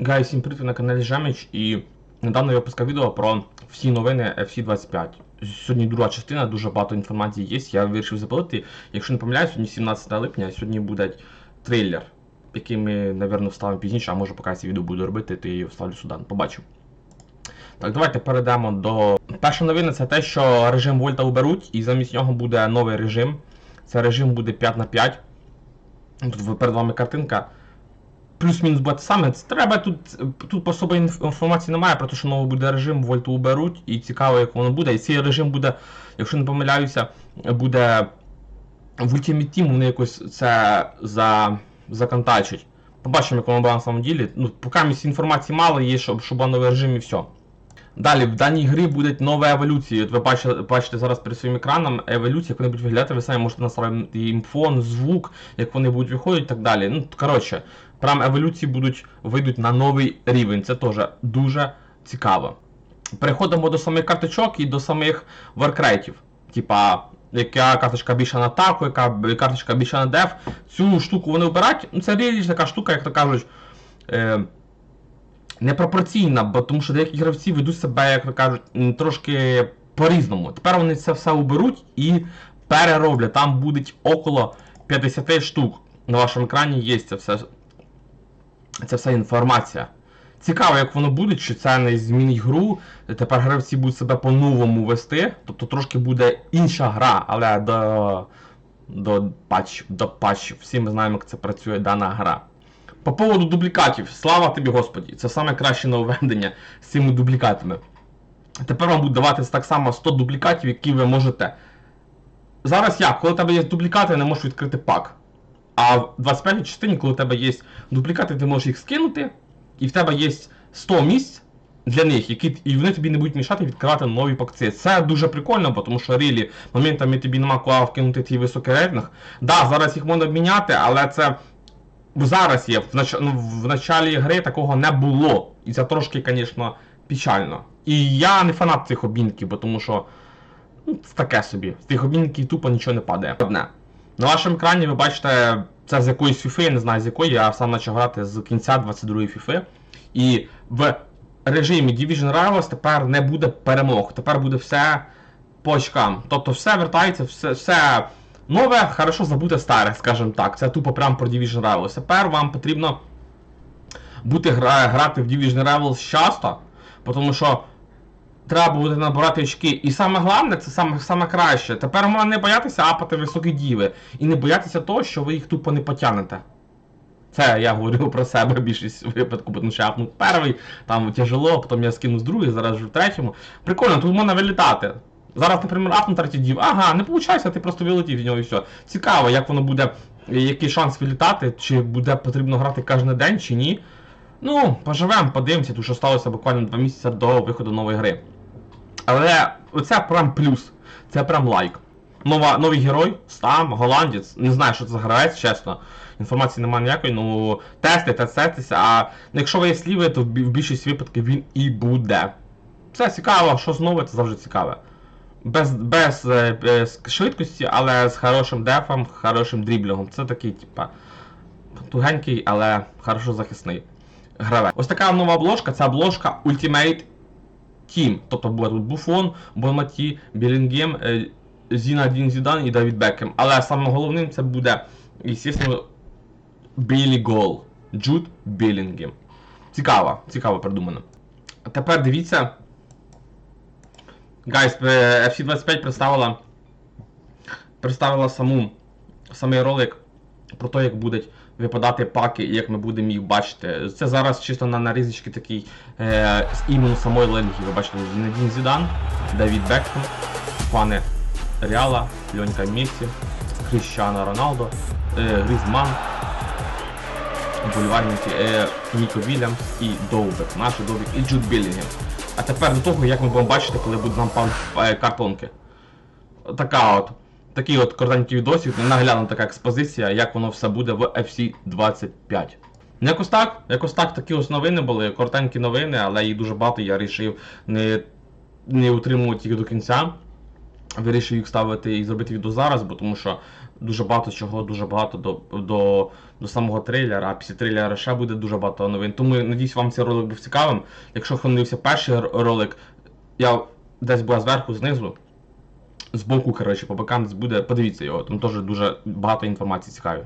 Гай, всім привіт, на каналі Жеміч і недавно я випускав відео про всі новини FC25. Сьогодні друга частина, дуже багато інформації є, я вирішив запалити. Якщо не помиляюсь, сьогодні 17 липня, сьогодні буде трейлер, який ми, напевно, вставимо пізніше, а може поки я це відео буду робити, то я його вставлю сюди, побачу. Так, давайте перейдемо до. Перша новина це те, що режим Вольта уберуть, і замість нього буде новий режим. Це режим буде 5 на 5 Тут перед вами картинка плюс-мінус буде саме. Треба тут, тут по собі інформації немає про те, що новий буде режим, вольту уберуть, і цікаво, як воно буде. І цей режим буде, якщо не помиляюся, буде в Ultimate Team вони якось це за, законтачать. Побачимо, як воно буде на самом ділі. Ну, поки інформації мало, є, щоб, щоб був новий режим і все. Далі, в даній грі будуть нові еволюції. От ви бачите, бачите зараз перед своїм екраном еволюції, як вони будуть виглядати, ви самі можете наставити їм фон, звук, як вони будуть виходити і так далі. Ну, коротше, прям еволюції будуть вийдуть на новий рівень. Це теж дуже цікаво. Переходимо до самих карточок і до самих варкрейтів. Типа, яка карточка більше на атаку, яка карточка більше на деф. Цю штуку вони обирають. Ну, це річ така штука, як то кажуть. Е, непропорційна, бо тому що деякі гравці ведуть себе, як то кажуть, трошки по-різному. Тепер вони це все уберуть і перероблять. Там буде около 50 штук. На вашому екрані є це все, це вся інформація. Цікаво, як воно буде, чи це не змінить гру. Тепер гравці будуть себе по-новому вести, тобто трошки буде інша гра, але до, до патчів, до патчів. Всі ми знаємо, як це працює дана гра. По поводу дублікатів, слава тобі Господі, це саме краще нововведення з цими дублікатами. Тепер вам будуть даватися так само 100 дублікатів, які ви можете. Зараз як, коли у тебе є дублікати, не можеш відкрити пак. А в 25 частині, коли у тебе є дублікати, ти можеш їх скинути, і в тебе є 100 місць для них, які, і вони тобі не будуть мішати відкривати нові пакці. Це дуже прикольно, тому що рілі моментами тобі нема куди вкинути твій високий рейтинг. Да, зараз їх можна обміняти, але це зараз є. В, нач... ну, в началі гри такого не було. І це трошки, звісно, печально. І я не фанат цих обмінків, тому що ну, це таке собі. З тих обмінків тупо нічого не падає. Одне. На вашому екрані ви бачите, це з якоїсь фіфи, я не знаю з якої, я сам почав грати з кінця 22-ї фіфи. І в режимі Division Rivals тепер не буде перемог. Тепер буде все по очкам. Тобто все вертається, все, все нове, хорошо забуте старе, скажімо так. Це тупо прямо про Division Rivals. Тепер вам потрібно бути гра, грати в Division Rivals часто, тому що треба буде набирати очки. І саме головне, це саме, саме краще. Тепер можна не боятися апати високі діви. І не боятися того, що ви їх тупо не потягнете. Це я говорю про себе більшість випадку, тому що я апнув перший, там тяжело, потім я скинув другий, зараз вже в третьому. Прикольно, тут можна вилітати. Зараз, наприклад, апнув третій дів. Ага, не виходить, ти просто вилетів від нього і все. Цікаво, як воно буде, який шанс вилітати, чи буде потрібно грати кожен день, чи ні. Ну, поживемо, подивимося, тому що сталося буквально два місяці до виходу нової гри. Але оце прям плюс. Це прям лайк. Нова, новий герой, стам, голландець. Не знаю, що це за гравець, чесно. Інформації немає ніякої, ну тести, теститися, а якщо ви є сліви, то в бі- в більшості випадків він і буде. Це цікаво, що знову це завжди цікаве. Без, без, е, без швидкості, але з хорошим дефом, хорошим дріблінгом. Це такий, типа, тугенький, але хорошо захисний гравець. Ось така нова обложка, це обложка Ultimate Team. Тобто буде тут Буфон, Бонматі, Білінгем, е, Зінадін Зідан і Давід Беккем. Але саме головним це буде, звісно, Білі Гол. Джуд Білінгем. Цікаво, цікаво придумано. Тепер дивіться. Гайс, е, FC25 представила представила саму самий ролик про те, як будуть випадати паки і як ми будемо їх бачити. Це зараз чисто на нарізочки такий е, з іменно самої ленги. Ви бачите, Зінедін Зідан, Давід Бекхем, пане Реала, Льонька Місі, Кріщано Роналдо, е, Грізман, бульварники е, Ніко Вільямс і Довбек, наш Довбек і Джуд Білінгем. А тепер до того, як ми будемо бачити, коли будуть нам пан е, картонки. Така от. Такий от коротенький відосик, наглядна така експозиція, як воно все буде в FC25. Ну, Якось так, якось так такі ось новини були, коротенькі новини, але їх дуже багато, я вирішив не, не утримувати їх до кінця. Вирішив їх ставити і зробити відео зараз, бо тому що Дуже багато чого, дуже багато до, до, до самого трейлера, а після трейлера ще буде дуже багато новин. Тому надіюсь, вам цей ролик був цікавим. Якщо хто перший ролик, я десь була зверху, знизу. Збоку, коротше, по бокам буде, подивіться його, там теж дуже багато інформації цікаві.